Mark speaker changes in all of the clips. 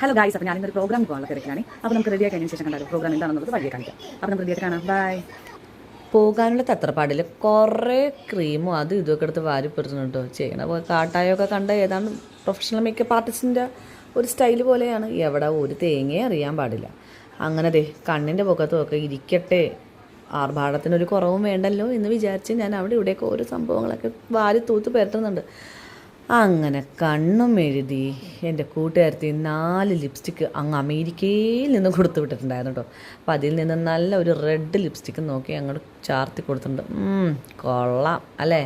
Speaker 1: Hello guys അപ്പോൾ ഞാനിന്നൊരു programme പോകാനുള്ള തിരക്കിലാണ്. അപ്പോൾ നമുക്ക് റെഡി കഴിഞ്ഞ ശേഷം കണ്ടാലും? പ്രോഗ്രാം എന്താണെന്നുള്ളത് വഴിയെ കാണിക്കാം. അപ്പോൾ നമുക്ക് റെഡി ആയിട്ട് കാണാം. ബൈ
Speaker 2: പോകാനുള്ള തത്രപ്പാടിൽ കുറേ ക്രീമും അതും ഇതൊക്കെ എടുത്ത് വാരി പെടുത്തുന്നുണ്ട് ചെയ്യണ പോലെ കാട്ടായൊക്കെ കണ്ട ഏതാണ്ട് പ്രൊഫഷണൽ മേക്കപ്പ് ആർട്ടിസ്റ്റിന്റെ ഒരു സ്റ്റൈൽ പോലെയാണ്. എവിടെ ഒരു തേങ്ങയെ അറിയാൻ പാടില്ല. അങ്ങനെ ദേ കണ്ണിന്റെ പൊക്കത്തുമൊക്കെ ഇരിക്കട്ടെ. ആർഭാടത്തിനൊരു കുറവും വേണ്ടല്ലോ എന്ന് വിചാരിച്ച് ഞാൻ അവിടെ ഇവിടെയൊക്കെ ഓരോ സംഭവങ്ങളൊക്കെ വാരി തൂത്ത് പരത്തുന്നുണ്ട് അങ്ങനെ കണ്ണും എഴുതി എന്റെ കൂട്ടുകാരത്തി നാല് ലിപ്സ്റ്റിക്ക് അങ്ങ് അമേരിക്കയിൽ നിന്ന് കൊടുത്തു വിട്ടിട്ടുണ്ടായിരുന്നു കേട്ടോ. അപ്പം അതിൽ നിന്ന് നല്ല ഒരു റെഡ് ലിപ്സ്റ്റിക്ക് നോക്കി അങ്ങോട്ട് ചാർത്തി കൊടുത്തിട്ടുണ്ട്. കൊള്ളാം അല്ലേ?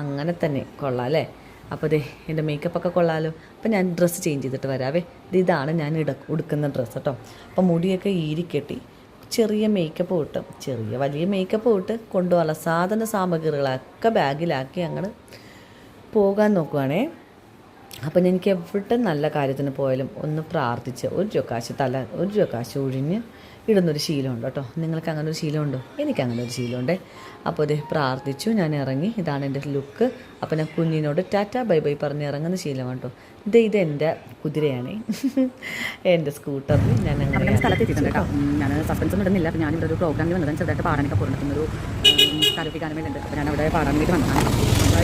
Speaker 2: അങ്ങനെ തന്നെ കൊള്ളാം അല്ലേ? അപ്പോൾ ദേ എന്റെ മേക്കപ്പൊക്കെ കൊള്ളാമല്ലോ അപ്പം ഞാൻ ഡ്രസ്സ് ചേഞ്ച് ചെയ്തിട്ട് വരാവേ. ഇത് ഇതാണ് ഞാൻ ഇട ഉടുക്കുന്ന ഡ്രസ്സ് കേട്ടോ. അപ്പം മുടിയൊക്കെ ഈരിക്കെട്ടി ചെറിയ മേക്കപ്പ് ഇട്ട് ചെറിയ വലിയ മേക്കപ്പ് ഇട്ട് കൊണ്ടുപോകാനുള്ള സാധന സാമഗ്രികളൊക്കെ ബാഗിലാക്കി അങ്ങോട്ട് പോകാൻ നോക്കുവാണേ. അപ്പം എനിക്ക് എവിടെ നല്ല കാര്യത്തിന് പോയാലും ഒന്ന് പ്രാർത്ഥിച്ച് ഒരു ചൊക്കാശ് തല ഒരു ചൊക്കാശ് ഒഴിഞ്ഞ് ഇടുന്നൊരു ശീലമുണ്ട് കേട്ടോ. നിങ്ങൾക്ക് അങ്ങനെ ഒരു ശീലമുണ്ടോ? എനിക്ക് അങ്ങനെ ഒരു ശീലമുണ്ട്. അപ്പോൾ ഇത് പ്രാർത്ഥിച്ചു ഞാൻ ഇറങ്ങി. ഇതാണ് എന്റെ ലുക്ക്. അപ്പോൾ ഞാൻ കുഞ്ഞിനോട് ടാറ്റ ബൈ ബൈ പറഞ്ഞ് ഇറങ്ങുന്ന ശീലമാണ് കേട്ടോ. ഇത് ഇത് എന്റെ കുതിരയാണ്. എന്റെ സ്കൂട്ടർ ഞാൻ അങ്ങനെ
Speaker 1: ഞാൻ സ്ഥലത്ത് എത്തിയിട്ടുണ്ട് കേട്ടോ. ഞാൻ സസ്പെൻസ് ഒന്നും ഇടുന്നില്ല. അപ്പോൾ ഞാനിവിടെ ഒരു പ്രോഗ്രാമിൽ വന്നതാണ്. ചെറുതായിട്ട് പാടാനൊക്കെ പോയിരുന്നൊരു കരോക്കി ഗാനം വേണ്ടി അപ്പോൾ ഞാൻ അവിടെ പാടാൻ വേണ്ടി വന്നതാണ്.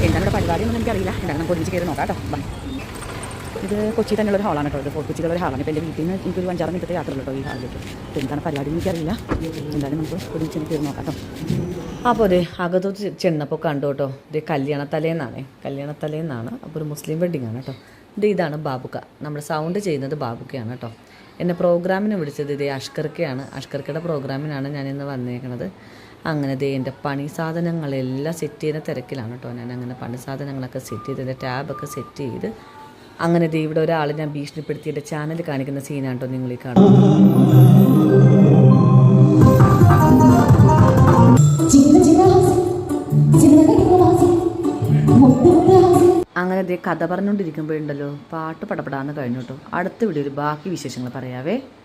Speaker 1: എന്താണ് ഇവിടെ പരിപാടി ഒന്നും എനിക്കറിയില്ല. എന്താണ് നമുക്ക് ഒരുമിച്ച് കയറി നോക്കാം കേട്ടോ. ബൈ ഇത് കൊച്ചി തന്നെയുള്ള ഒരു ഹാളാണ് കേട്ടോ. ഇത് ഫോർട്ട് കൊച്ചിയിലുള്ള ഒരു ഹാളാണ്. ഇപ്പോൾ എന്റെ വീട്ടിൽ നിന്ന് എനിക്കൊരു അഞ്ചാറ് മിനിറ്റത്തെ യാത്ര ഈ ഹാളിലേക്ക്. അപ്പോൾ എന്താണ് പരിപാടി എനിക്കറിയില്ല. എന്തായാലും നമുക്ക് ഒരുമിച്ച് ചെന്ന് കയറി നോക്കാം കേട്ടോ.
Speaker 2: അപ്പോൾ അതെ അകത്തോട്ട് ചെന്നപ്പോൾ കണ്ടു കേട്ടോ. ഇത് കല്യാണത്തലേന്നാണ്. കല്യാണത്തലേന്നാണ്. അപ്പോൾ ഒരു മുസ്ലിം വെഡിങ് ആണ് കേട്ടോ. ഇത് ഇതാണ് ബാബുക്ക. നമ്മൾ സൗണ്ട് ചെയ്യുന്നത് ബാബുക്കയാണ് കേട്ടോ. എന്നെ പ്രോഗ്രാമിന് വിളിച്ചത് ഇതേ അഷ്കർക്കയാണ്. അഷ്കർക്കയുടെ പ്രോഗ്രാമിനാണ് ഞാൻ ഇന്ന് വന്നേക്കണത്. അങ്ങനെ ദേ എന്റെ പണി സാധനങ്ങളെല്ലാം സെറ്റ് ചെയ്യുന്ന തിരക്കിലാണ് കേട്ടോ. ഞാൻ അങ്ങനെ പണി സാധനങ്ങളൊക്കെ സെറ്റ് ചെയ്ത് എന്റെ ടാബൊക്കെ സെറ്റ് ചെയ്ത് അങ്ങനെ ഇവിടെ ഒരാൾ ഞാൻ ഭീഷണിപ്പെടുത്തിയിട്ട് ചാനൽ കാണിക്കുന്ന സീനാണ് കേട്ടോ നിങ്ങൾ ഈ കാണുന്നത് അങ്ങനെ ദേ കഥ പറഞ്ഞുകൊണ്ടിരിക്കുമ്പോഴുണ്ടല്ലോ പാട്ട് പടപടാന്ന് കഴിഞ്ഞു കേട്ടോ അടുത്ത വീഡിയോയിൽ ബാക്കി വിശേഷങ്ങൾ പറയാവേ.